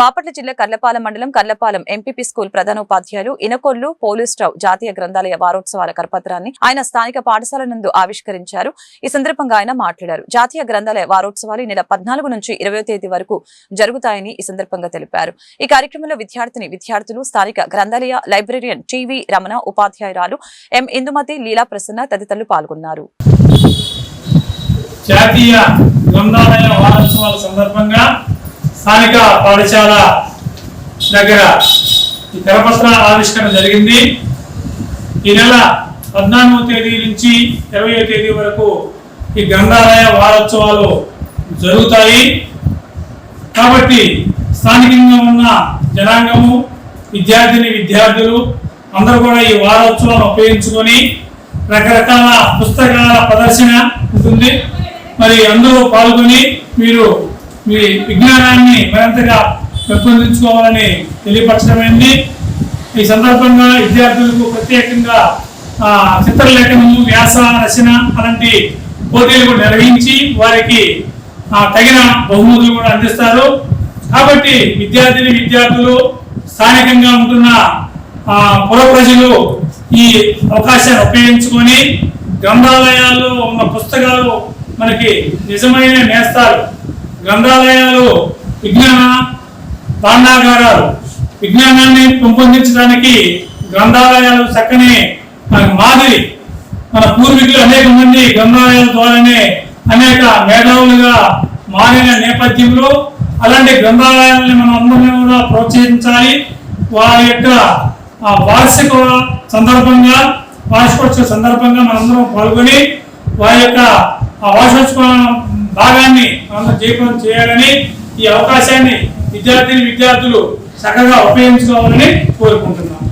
బాపట్ల జిల్లా కర్లపాలెం మండలం Karlapalem MPP school ప్రధానోపాధ్యాయులు ఇనకొల్లు పోలీస్ట్రావు జాతీయ గ్రంథాలయ వారోత్సవాల కరపత్రాన్ని ఆయన స్థానిక పాఠశాల నందు ఆవిష్కరించారు. ఈ సందర్భంగా ఆయన మాట్లాడారు. జాతీయ గ్రంథాలయ వారోత్సవాలు ఈ నెల పద్నాలుగు నుంచి ఇరవై తేదీ వరకు జరుగుతాయని ఈ సందర్భంగా తెలిపారు. ఈ కార్యక్రమంలో విద్యార్థిని విద్యార్థులు స్థానిక గ్రంథాలయ లైబ్రరీయన్ టీవీ రమణ ఉపాధ్యాయురాలు ఎం ఇందుమతి లీలా ప్రసన్న తదితరులు పాల్గొన్నారు. జాతీయ గ్రంథాలయ వారోత్సవాల సందర్భంగా స్థానిక పాఠశాల దగ్గర ఈ కరపత్ర ఆవిష్కరణ జరిగింది. ఈ నెల పద్నాలుగవ తేదీ నుంచి ఇరవై తేదీ వరకు ఈ గ్రంథాలయ వారోత్సవాలు జరుగుతాయి. కాబట్టి స్థానికంగా ఉన్న జనాంగము విద్యార్థిని విద్యార్థులు అందరూ కూడా ఈ వారోత్సవాలను ఉపయోగించుకొని రకరకాల పుస్తకాల ప్రదర్శన ఉంటుంది. మరి అందరూ పాల్గొని మీరు మీ విజ్ఞానాన్ని మరింతగా పెంపొందించుకోవాలని తెలియపరచడమైంది. ఈ సందర్భంగా విద్యార్థులకు ప్రత్యేకంగా చిత్రలేఖనము వ్యాస రచన అలాంటి పోటీలు కూడా నిర్వహించి వారికి తగిన బహుమతులు కూడా అందిస్తారు. కాబట్టి విద్యార్థిని విద్యార్థులు స్థానికంగా ఉంటున్న పుర ప్రజలు ఈ అవకాశాన్ని ఉపయోగించుకొని గ్రంథాలయాల్లో ఉన్న పుస్తకాలు మనకి నిజమైన నేస్తారు గ్రంథాలయాలు విజ్ఞాన భాండాగారాలు విజ్ఞానాన్ని పెంపొందించడానికి గ్రంథాలయాలు చక్కని మాదిరి మన పూర్వీకులు అనేక మంది గ్రంథాలయాల ద్వారానే అనేక మేధావులుగా మారిన నేపథ్యంలో అలాంటి గ్రంథాలయాలని మనం అందరినీ కూడా ప్రోత్సహించాలి. వారి యొక్క వార్షిక సందర్భంగా వార్షికోత్సవ సందర్భంగా మనందరం పాల్గొని వారి యొక్క వార్షోత్సవ భాగాన్ని మనందరం జీవితం చేయాలని ఈ అవకాశాన్ని విద్యార్థిని విద్యార్థులు చక్కగా ఉపయోగించుకోవాలని కోరుకుంటున్నాం